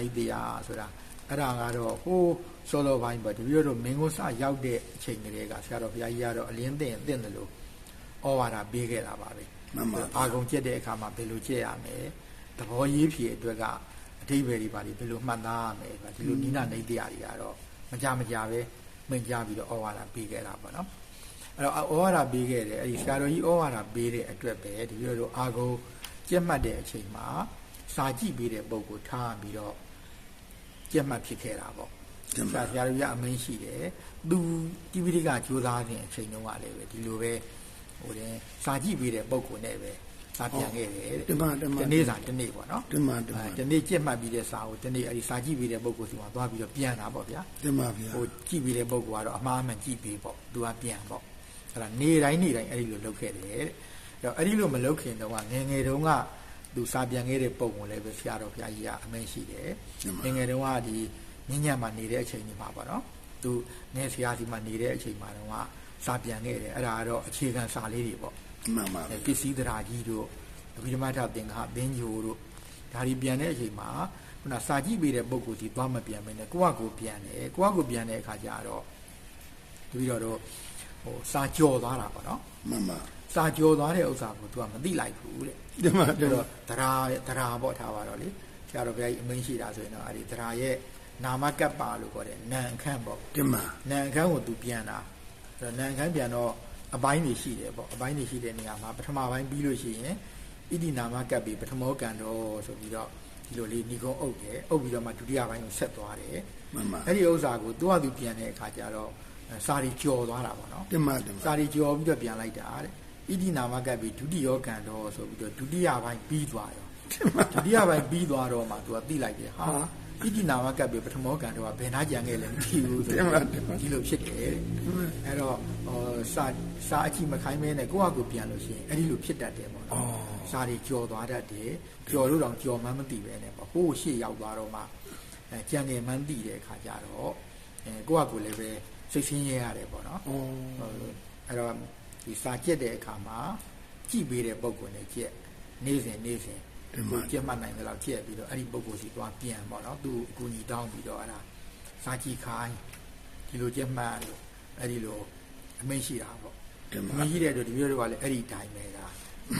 နေတရားဆိုတာအဲ့ဒါကတော့ဟိုးစောလောပိုင်းပေါ့တပည့်တော်မင်းကိုစရောက်တဲ့အချိန်ကလေးကဆရာတော်ဘုရားကြီးကတော့အလင်းသိရင်သိတယ်လို့ဩဝါဒပေးခဲ့တာပါပဲမှန်ပါအာဂုံကျက်တဲ့အခါမှာဘယ်လိုကျက်ရမလဲသဘောရေးဖြေအတွက်ကအဓိပ္ပာယ်တွေပါလေဘယ်လိုမှတ်သားရမလဲဒီလိုနိနာနေတရားတွေကတော့မကြမကြပဲမင်ကြပြီးတော့ဩဝါဒပေးခဲ့တာပေါ့နော်အဲ့တော့ဩဝါဒပေးခဲ့တယ်အဲ့ဒီဆရာတော်ကြီးဩဝါဒပေးတဲ့အတွက်ပဲတပည့်တော်အာဂုံကျက်မှတ်တဲ့အချိန်မှာစာကြည့်ပေးတဲ့ပုံကိုထားပြီးတော့ ကျက်မှတ်ဖြစ်ခဲ့တာပေါ့တင်ဆပါရာဆရာတို့ရအမင်းရှိတယ်သူတိပိဋကကြိုးစားတဲ့အချိန်တုန်းကလည်းပဲဒီလိုပဲဟိုတဲ့စာကြည့်ပေးတဲ့ပုံကိုနဲ့ပဲစာပြန်ခဲ့တယ်တဲ့တင်ပါတင်ပါဒီနေ့စာဒီနေ့ပေါ့နော်တင်ပါတင်ပါဒီနေ့ကြက်မှတ်ပြီးတဲ့စာကိုဒီနေ့အဲ့ဒီစာကြည့်ပေးတဲ့ပုံကိုစီမှာသွားပြီးတော့ပြန်တာပေါ့ဗျာတင်ပါဗျာဟိုကြည့်ပေးတဲ့ပုံကတော့အမှားအမှန်ကြည့်ပေးပေါ့သူကပြန်ပေါ့အဲ့ဒါနေတိုင်းနေတိုင်းအဲ့ဒီလိုလုပ်ခဲ့တယ်တဲ့အဲ့တော့အဲ့ဒီလိုမလုပ်ခင်တော့ကငယ်ငယ်တုန်းက သူစာပြန်ခဲ့တဲ့ပုံကိုလည်းပဲဆရာတော်ဘုရားကြီးကအမင်းရှိတယ်ငယ်ငယ်တုန်းကဒီညညမှာနေတဲ့အချိန်တွေမှာပေါ့နော်သူငယ်ဆရာစီမှာနေတဲ့အချိန်မှာတော့ကစာပြန်ခဲ့တယ်အဲ့ဒါကတော့အခြေခံစာလေးတွေပေါ့မှန်ပါအဲပစ္စည်းသရာကြီးတို့အဘိဓမ္မာထသင်္ဃသင်္ဂျိုတို့ဒါဒီပြန်တဲ့အချိန်မှာခုနစာကြည့်ပေးတဲ့ပုံကိုယ်စီသွားမပြန်မနဲ့ကိုယ့်ဟာကိုယ်ပြန်တယ်ကိုယ့်ဟာကိုယ်ပြန်တဲ့အခါကျတော့တပီတော့တော့ဟိုစာကြော်သွားတာပေါ့နော်မှန်ပါ စာကြော်သွားတဲ့ဥစ္စာကို तू ကမသိလိုက်ဘူးတဲ့တင်ပါတင်အဲ့ပါတော့သရာသရာပေါ့ထားပါတော့လေဆရာတော်ဘုရားကြီးအမင်းရှိတာဆိုရင်တော့အဲ့ဒီသရာရဲ့နာမကပ္ပလို့ခေါ်တဲ့နာအခန့်ပေါ့တင်ပါနာအခန့်ကိုသူပြန်တာအဲ့တော့နာအခန့်ပြန်တော့အပိုင်းတွေရှိတယ်ပေါ့အပိုင်းတွေရှိတဲ့နေရာမှာပထမပိုင်းပြီးလို့ရှိရင်ဣတိနာမကပ္ပိပထမောကံတော်ဆိုပြီးတော့ဒီလိုလေးဏီကုံအုပ်တယ်အုပ်ပြီးတော့မှဒုတိယပိုင်းကိုဆက်သွားတယ်မှန်ပါအဲ့ဒီဥစ္စာကိုသူ့ဟာသူပြန်တဲ့အခါကျတော့အဲစာရီကြော်သွားတာပေါ့နော်တင်ပါတင်ပါစာရီကြော်ပြီးတော့ပြန်လိုက်တာတဲ့ ဣတိနာမကပ်ပြီးဒုတိယကံတော်ဆိုပြီးတော့ဒုတိယပိုင်းပြီးသွားရောဒုတိယပိုင်းပြီးသွားတော့မှသူကသိလိုက်တယ်ဟာဣတိနာမကပ်ပြီးပထမောကံတော်ကဘယ်နှကြံခဲ့လဲမသိဘူးဆိုတင်ပါတင်ပါဒီလိုဖြစ်တယ်တဲ့အဲ့တော့ဟောစာစာအကြည့်မခိုင်းမဲနဲ့ကိုယ့်ဟာကိုယ်ပြန်လို့ရှိရင်အဲ့ဒီလိုဖြစ်တတ်တယ်ပေါ့နော်စာတွေကြော်သွားတတ်တယ်ကြော်လို့တော့ကြော်မှန်းမသိပဲနဲ့ပေါ့ဟိုးရှေ့ရောက်သွားတော့မှအဲကြံငယ်မှန်းသိတဲ့အခါကျတော့အဲကိုယ့်ဟာကိုယ်လည်းပဲစိတ်ဆင်းရဲရတယ်ပေါ့နော်ဩဟုတ်အဲ့တော့ ဒီစာကြက်တဲ့အခါမှာကြည့်ပေးတဲ့ပုံကိုလည်းကြက်နေ့စဉ်နေ့စဉ်တင်ပါသူကြက်မှတ်နိုင်တယ်လို့ကြက်ပြီးတော့အဲ့ဒီပုံကိုစီသွားပြန်ပေါ့နော်သူအကူကြီးတောင်းပြီးတော့အဲ့ဒါစာကြည့်ခိုင်းဒီလိုကြက်မှတ်လို့အဲ့ဒီလိုအမိန့်ရှိတာပေါ့တင်အပါမိန့်ရှိတဲ့အတွက်ဒီမျိုးတွေကလည်းအဲ့ဒီတိုင်းပဲဒါ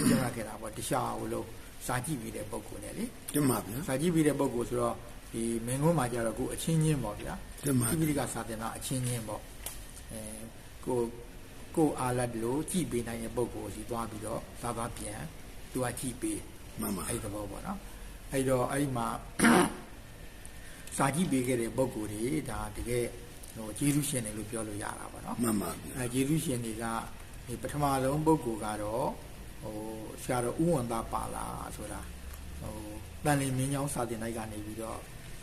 ကြက်မှတ်ခဲ့တာပေါ့တခြားဟိုလို့စာကြည့်ပြီးတဲ့ပုံကိုလည်းလေတင်ပါဗျာစာကြည့်ပြီးတဲ့ပုံကိုဆိုတော့ဒီမင်းကုန်းမှာကြတော့ကိုအချင်းချင်းပေါ့ဗျာတင်ပါတိပိဋကစာသင်တာအချင်းချင်းပေါ့အဲကို ကိုအားလတ်လို့ကြည်ပေးနိုင်တဲ့ပုံကိုစီသွားပြီးတော့သာသာပြန်သူကကြည်ပေးမှန်ပါအဲ့ဒီသဘောပေါ့နော်အဲ့တော့အဲ့ဒီမှာစာကြည့်ပေးခဲ့တဲ့ပုံကိုတွေဒါတကယ်ဟိုဂျေစုရှင်တယ်လို့ပြောလို့ရတာပေါ့နော်မှန်ပါဗျာအဲဂျေစုရှင်တွေကဒီပထမဆုံးပုံကိုကတော့ဟိုဆရာတော်ဥဝန္တာပါလာဆိုတာဟိုတန်လင်းမင်းကြောင်းစာတင်လိုက်ကနေပြီးတော့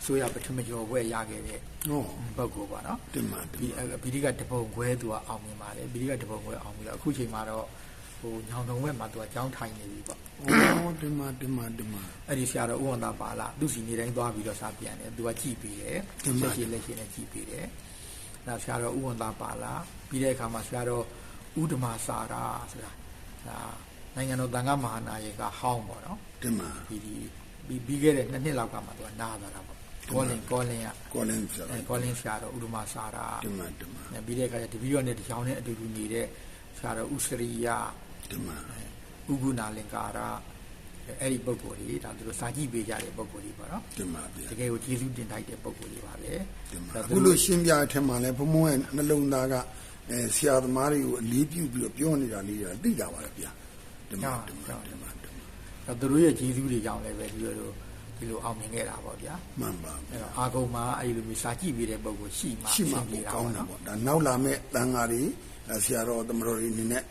ဆိုရပထမကျော်ဘွဲ့ရခဲ့တဲ့ဩပုဂ္ဂိုလ်ပေါ့နော်တင်ပါတင်ဒီပါအဲဗီဒီကတပုံခွဲသူကအောင်မြင်ပါတယ်ဗီဒီကတပုံခွဲအောင်ပြီးတော့အခုချိန်မှာတော့ဟိုညောင်တုံဘက်မှာသူကကြောင်းထိုင်နေပြီပေါ့ဩတင်ပါတင်ပါတင်ပါအဲ့ဒီဆရာတော်ဥဝန္တာပါလာသူစီနေတိုင်းသွားပြီးတော့စာပြန်တယ်သူကကြည်ပြီးတယ်တင်ပါဆက်ရှိလက်ရှိနဲ့ကြည်ပြီးတယ်နောက်ဆရာတော်ဥဝန္တာပါလာပြီးတဲ့အခါမှာဆရာတော်ဥဒ္ဓမာစာရာဆိုတာဒါနိုင်ငံတော်တန်ခါမဟာနာယကဟောင်းပေါ့နော်တင်ပါဒီဒီပြီးပြီးခဲ့တဲ့နှစ်နှစ်လောက်ကမှသူကနားသွားတာပေါ့ ကောလင်ကောလင်ကကောလင်းဆရာအဲကောလင်ဆရာတော်ဥဒ္ဓမာစာရာတင်ပါတင်ပါနဲ့ပြီးတဲ့အခါကျတပီရောနဲ့တချောင်းနဲ့အတူတူနေတဲ့ဆရာတော်ဥစရိယတင်ပါဥဂုဏလင်္ကာရအဲ့ဒီပုံကိုယ်ကြီးဒါသူတို့စာကြည့်ပေးကြတဲ့ပုံကိုယ်ကြီးပေါ့နော်တင်ပါဗျာတကယ်ကိုကျေးဇူးတင်ထိုက်တဲ့ပုံကိုယ်ကြီးပါပဲတင်ပါဒါအခုလို့ရှင်းပြအထက်မှာလဲဘုံဘုံရဲ့နှလုံးသားကအဲဆရာသမားတွေကိုအလေးပြုပြီးတော့ပြောနေတာလေးတွေသိတာပါလေဗျာတင်ပါတင်ပါတင်ပါတင်ပါဒါသူတို့ရဲ့ကျေးဇူးတွေကြောင့်လည်းပဲဒီလိုလို ဒီလိုအောင်မြင်ခဲ့တာပေါ့ဗျာမှန်ပါအဲ့တော့အာဂုံမှာအဲ့ဒီလိုမျိုးစာကြည့်ပေးတဲ့ပုံကိုယ်ရှိမှရှိမှအဆင်ပြေပိုကောင်းတာနော်ပေါ့ဒါနောက်လာမဲ့တန်ဃာတွေအဲဆရာတော်သမတော်တွေအနေနဲ့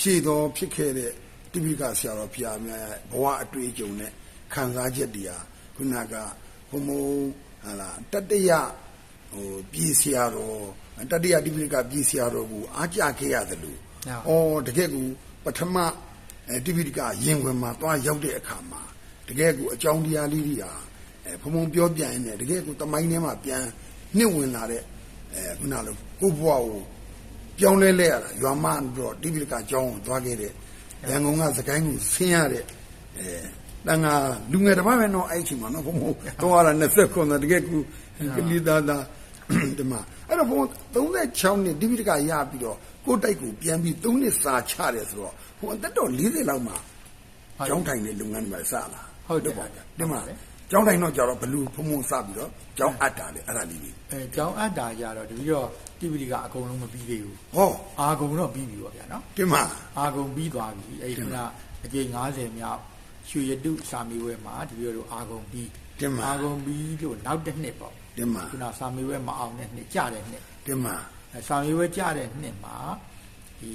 ရှေ့တော်ဖြစ်ခဲ့တဲ့တိပိကဆရာတော်ဖျားများရဲ့ဘဝအတွေ့အကြုံနဲ့ခံစားချက်တွေဟာခုနကဘုံဘုံဟာလာတတ္တယဟိုပြည်ဆရာတော်တတ္တယတိပိကပြည်ဆရာတော်ကိုအားကြခဲ့ရတယ်လို့ဟုတ်ဩတကယ်ကိုပထမအဲတိပိကရင်ဝင်မှာသွားရောက်တဲ့အခါမှာ တကယ်ကိုအကြောင်းတရားလေးတွေဟာအဲဘုံဘုံပြောပြရင်လည်းတကယ်ကိုတမိုင်းထဲမှာပြန်နှိမ့်ဝင်လာတဲ့အဲခုနလိုကိုယ့်ဘဝကိုပြောင်းလဲလဲရတာရွာမတော့တိပိဋကအကြောင်းကိုသွားခဲ့တဲ့ရန်ကုန်ကစကိုင်းကိုဆင်းရတဲ့အဲတန်ငါလူငယ်တစ်ပတ်ပဲတော့အဲ့အချိန်မှာနော်ဘုံဘုံတော့ရတာ29တကယ်ကူကလီသားသားဒီမှာအဲ့တော့ဘုံ36နှစ်ဒီပိတကရပြီးတော့ကိုယ့်တိုက်ကိုပြန်ပြီး3နှစ်စာချတယ်ဆိုတော့ဘုံအသက်တော်40လောက်မှာဟုတ်ကျောင်းထိုင်တဲ့လုပ်ငန်းတွေမှာစလာ ဟုတ်တယ်ပေါ့ဟုတ်တယ်ဒီမှာဟုတ်တယ်ကျောင်းထိုင်တော့ကြတော့ဘလူဖုံဖုံစပြီးတော့ကျောင်းအပ်တာလေအဲ့ဒါလေးတွေအဲကျောင်းအပ်တာကြတော့တပီတော့တိပိဋကအကုန်လုံးမပြီးသေးဘူးဟောအာဂုံတော့ပြီးပြီပေါ့ဗျာနော်ဒီမှာအာဂုံပြီးသွားပြီအဲ့ဒီကအကြိမ်90မြောက်ရွှေရတုစာမေးပွဲမှာတပီတော့အာဂုံပြီးဒီမှာအာဂုံပြီးလို့နောက်တစ်နှစ်ပေါ့ဒီမှာခုနစာမေးပွဲမအောင်တဲ့နှစ်ကြတဲ့နှစ်ဒီမှာအဲစာမေးပွဲကြတဲ့နှစ်မှာဒီ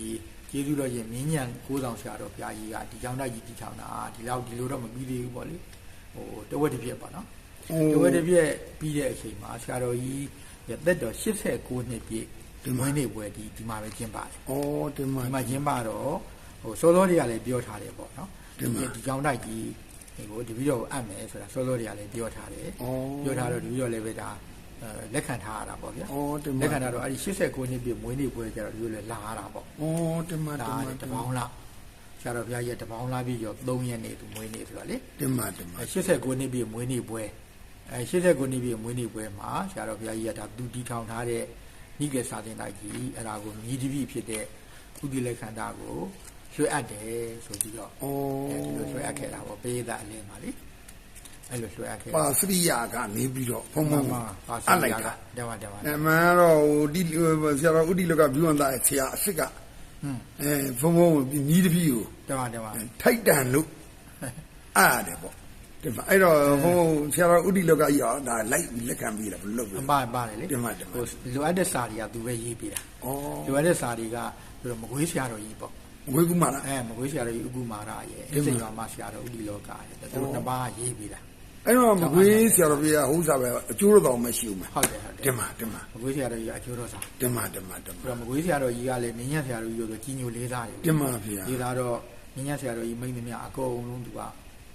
ကျေးဇူးတော်ရင်မင်းညံကိုးဆောင်ဆရာတော်ဘုရားကြီးကဒီကျောင်းသားကြီးတီထောင်တာဒီလောက်ဒီလိုတော့မပြီးသေးဘူးပေါ့လေဟိုတဝက်တစ်ပြက်ပေါ့နော်အိုးတဝက်တစ်ပြက်ပြီးတဲ့အချိန်မှာဆရာတော်ကြီးရဲ့သက်တော်89နှစ်ပြည့်ဒီဒီမှာမွေးနေ့ပွဲဒီဒီမှာပဲကျင်းပါတယ်ဩဒီမှာဒီမှာကျင်းပတော့ဟိုစောစောတွေကလည်းပြောထားတယ်ပေါ့နော်ဒီမှာဒီကျောင်းတိုက်ကြီးဟိုဒီပြီးတော့အပ်မယ်ဆိုတာစောစောတွေကလည်းပြောထားတယ်ဩပြောထားတော့ဒီပြီးတော့လည်းပဲဒါအဲ လက်ခံထားရတာပေါ့ဗျာဩဒီမှာလက်ခံထားတော့အဲ့ဒီ89နှစ်ပြည့်မွေးနေ့ပွဲကျတော့ဒီလိုလည်းလာရတာပေါ့ဩဒီမှာဒီလာမှာတယ်တပေါင်းလားဆရာတော်ဘုရားကြီးကတပေါင်းလားပြီးတော့3ရက်နေ့သူမွေးနေ့ဆိုတော့လေဒီမှာဒီမှာအဲ89နှစ်ပြည့်မွေးနေ့ပွဲအဲ89နှစ်ပြည့်မွေးနေ့ပွဲမှာဆရာတော်ဘုရားကြီးကဒါသူတီထောင်ထားတဲ့နိကေစာသင်တိုက်ကြီးအဲ့ဒါကိုမြည်တပိဖြစ်တဲ့ဥဒိလက်ခန္ဓာကိုရွှေအပ်တယ်ဆိုပြီးတော့ဩအဲဒီလိုရွှေအပ်ခဲ့တာပေါ့ပေးသားအလင်းပါလေ အဲ့လိုရွှေအပ်ခဲ့ပါစရိယာကနေပြီးတော့ဖုံဖုံပါအပ်လိုက်တာတမန်တမန်အမှန်တော့ဟိုဒီဆရာတော်ဥတီလောကဘီဝန်သားရဲ့ဆရာအစ်စ်ကဟွန်းအဲဖုံဖုံညီးတပီးကိုတမန်တမန်ထိုက်တန်လို့အားတယ်ပေါ့ဒီမှာအဲ့တော့ဟိုဆရာတော်ဥတီလောကကြီးရောဒါလိုက်ပြီးလက်ခံပြီးတာဘယ်လိုလုပ်အလဲပါပါတယ်လေတမန်တမန်ဟိုလိုအပ်တဲ့စာတွေကသူပဲရေးပေးတာဩလိုအပ်တဲ့စာတွေကပြီးတော့မကွေးဆရာတော်ကြီးပေါ့ဝေကူမာလားအဲမကွေးဆရာတော်ကြီးဥကုမာရရဲ့ဒီအမှာစိမ်ပါမဆရာတော်ဥဒီလောကရဲ့သူတို့နှစ်ပါးရေးပေးတာ အဲ့တော့မကွေးဆရာတော်ပြဟိုးစားပဲအကျိုးတော်မရှိဘူးမဟုတ်တယ်ဟုတ်တယ်တင်ပါတင်ပါမကွေးဆရာတော်ကြီးကအကျိုးတော်ဆောင်တင်ပါတင်ပါတင်ပြီးပါတော့မကွေးဆရာတော်ကြီးကလည်းမြင်းညက်ဆရာတော်ကြီးကိုဆိုကြီးညိုလေးစားတယ်တင်ပါဗျာလေးစားတော့မြင်းညက်ဆရာတော်ကြီးမိမ့်သမျှအကုန်လုံးသူက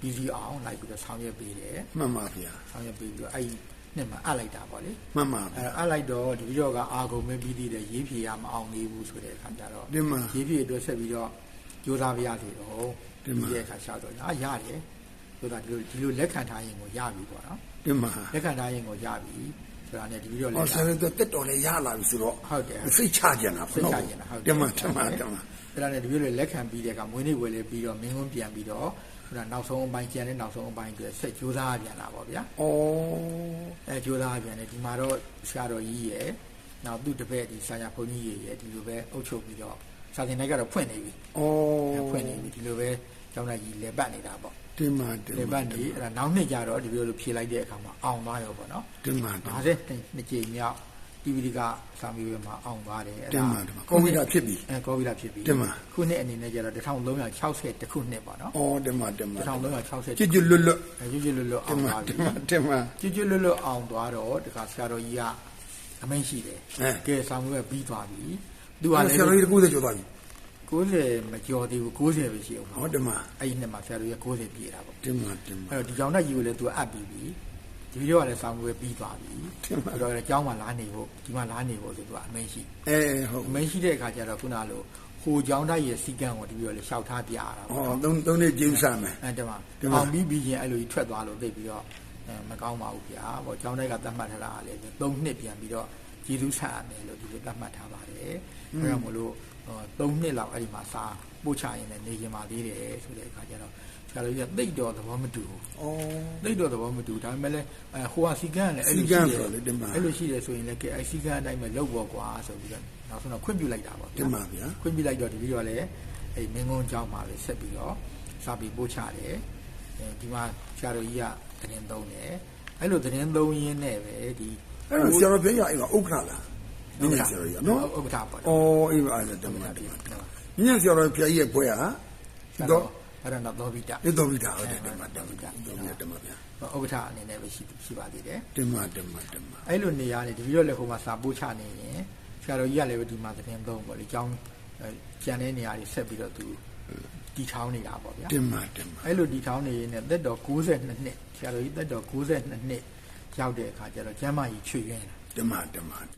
ပြီးစီအောင်လိုက်ပြီးတော့ဆောင်ရွက်ပေးတယ်မှန်ပါဗျာဆောင်ရွက်ပေးပြီးတော့အဲ့ဒီနှစ်မှာအပ်လိုက်တာပေါ့လေမှန်ပါအဲဗျာအပ်လိုက်တော့ဒီပြီးတော့ကအာကုန်ပဲပြီးသေးတယ်ရေးဖြေရမအောင်သေးဘူးဆိုတဲ့အခါကျတော့တင်ပါရေးဖြေအတွက်ဆက်ပြီးတော့ကြိုးစားပြရစီတော့တင်ပါဒီရဲ့အခါရှာတော့အာရတယ် ဆိုတာဒီလိုဒီလိုလက်ခံထားရင်ကိုရပြီပေါ့နော်တင်ပါလက်ခံထားရင်ကိုရပြီဆိုတာနဲ့ဒီပြီးတော့လဟောက်ဆရာတော်တက်တော်လည်းရလာပြီဆိုတော့ဟုတ်တယ်စိတ်ချကြတာစိပေါ့တ်နော်ချရင်ဟုတ်တင်ပါတင်ပါတင်ပါအဲ့ဒါနဲ့ဒီလိုလေလက်ခံပြီးတဲ့အခါမွေးနေ့ဝယ်လေပြီးတော့မင်းကွန်းပြန်ပြီးတော့ဆိုတာနောက်ဆုံးအပိုင်းကျန်တဲ့နောက်ဆုံးအပိုင်းအတွက်ဆက်ကြိုးစားပြန်လာပေါ့ဗျာဩအဲကြိုးစားပြန်တယ်ဒီမှာတော့ဆရာတော်ကြီးရယ်နောက်သူ့တပည့်ဒီဆရာဘုန်းကြီးရယ်ရယ်ဒီလိုပဲအုပ်ချုပ်ပြီးတော့စာသင်တိုင်းကတော့ဖွင့်နေပြီဩအဲဖွင့်နေပြီဒီလိုပဲကျောင်းသားကြီးလေပတ်နေတာပေါ့ တင်ပါတင်လေပါပတ်နေအဲ့ဒါနောက်နှစ်ကြတော့ဒီလိုလိုဖြေလိုက်တဲ့အခါမှာအောင်သွားရောပေါ့နော်တင်ပါတင်ပါ50နှစ်ကြိမ်မြောက်တီဗီကစာမေးပွဲမှာအောင်သွားတယ်အဲ့တင်ဒါပါတင်ပါကိုဗစ်တာဖြစ်ပြီအဲကောဗီလာဖြစ်ပြီတင်ပါခုနှစ်အနေနဲ့ကျတော့1360တခုနှစ်ပေါ့နော်ဩတင်ပါတင်ပါ1360ကြွကြွလွတ်လွတ်အဲကျွတ်ကျွတ်လွတ်လွတ်တအောင်င်ပါသွားတပြီင်ပါတင်ပါကျွတ်ကျွတ်လွတ်လွတ်အောင်သွားတော့တခါဆရာတော်ကြီးကအမိန့်ရှိတယ်အဲကဲဆောင်ရွက်ပြီးသွားပြီသူကအဲ့လည်းဆရာတော်ကြီးကိုယ်ကျော်သွားပြီ 90မကျော်သေးဘူး90ပဲရှိအောင်ပါဟောတင်ပါအဲ့ဒီနှစ်မှာဆရာတော်ကြီးက90ပြည့်တာပေါ့တင်ပါတင်ပါအဲ့တော့ဒီကြောင်တက်ကြီးကိုလည်းသူကအပ်ပြီးပြီဒီပြီးတော့လည်းဆောင်ရွက်ပြီးသွားပြီတင်ပါဆိုတော့လည်းကျောင်းမှာလာနေဖို့ဒီမှာလာနေဖို့ဆိုသူကအမိန့်ရှိအဲဟုတ်အမိန့်ရှိတဲ့အခါကျတော့ခုနလိုဟိုကျောင်းတိုက်ရဲ့စီကံကိုဒီပြီးတော့လည်းရှောက်ထားပြရတာဩပေါ့သုံးသုံးနှစ်ကျင်းစားမယ်အဲ့တမဒီမှာအောင်ပြီးပြီးချင်းအဲ့လိုကြီးထွက်သွားလို့သိပြီးတော့အဲမကောင်းပါဘူးဗျာဟောကျောင်းတိုက်ကသတ်မှတ်ထားတာကလည်း၃နှစ်ပြန်ပြီးတော့ကျေးဇူးဆပ်ရမယ်လို့ဒီလိုသတ်မှတ်ထားပါတယ်အဲ့ဒါမို့လို့ ၃နှစ်လောက်အဲ့ဒီမှာစာပို့ချရင်လည်းနေရင်ပါသေးတယ်ဆိုတဲ့အခါကျတော့ဆရာတော်ကြီးကသိတော့သဘောမတူဘူးဩသိတော့သဘောမတူဒါပေမဲ့လည်းအဲဟိုဟာစီကန်းကလည်းအဲ့လိုစီကန်းရှိဆိုတယ်တော့လေဒီမှာအဲ့လိုရှိတယ်ဆိုရင်လည်းကဲအဲ့စီကန်းအတိုင်းပဲလုပ်ပေါ်ကွာဆိုပြီးတော့နောက်ဆုံးတော့ခွင့်ပြုလိုက်တာပေါ့တင်ပါဗျာခွင့်ပြုလိုက်တော့ဒီပြီးတော့လည်းအဲ့မင်းကုန်းကျောင်းမှာလည်းဆက်ပြီးတော့စာပြီးပို့ချတယ်အဲဒီမှာဆရာတော်ကြီးကသတင်းသုံးတယ်အဲ့လိုသတင်းသုံးရင်းနဲ့ပဲဒီအဲ့တော့ဆရာတော်ပြရအဲ့တော့ဥက္ခရာလား ညဉ့်ဆရာတော်ကြီးနော်ဥက္ကဋ္ဌပေါ့ဩအေးပါအဲ့ဒါတင်ပါတင်ပါညဉ့်ဆရာတော်ပြရဲ့ဘွဲဟာတော့တော့အဲ့ဒါတော့သောဘိတဒီတော်ပြီတာဟုတ်တယ်တင်ပါတင်ပါတင်ပါတင်ပါဗျာဥက္ကဋ္ဌအနေနဲ့ပဲရှိရှိပါသေးတယ်တင်ပါတင်ပါတင်ပါအဲ့လိုနေရာနေတပီတော့လည်းဟိုမှာစာပို့ချနေရင်ဆရာတော်ကြီးကလည်းပဲဒီမှာသတင်းသုံးပေါ့လေအကြောင်းအဲကျန်တဲ့နေရာတွေဆက်ပြီးတော့သူတီထောင်းနေတာပေါ့ဗျာတင်ပါတင်ပါအဲ့လိုတီထောင်းနေရင်လည်းသက်တော်62နှစ်ဆရာတော်ကြီးသက်တော်62နှစ်ရောက်တဲ့အခါကျတော့ကျမ်းမာကြီးချွေရင်းတာတင်ပါတင်ပါ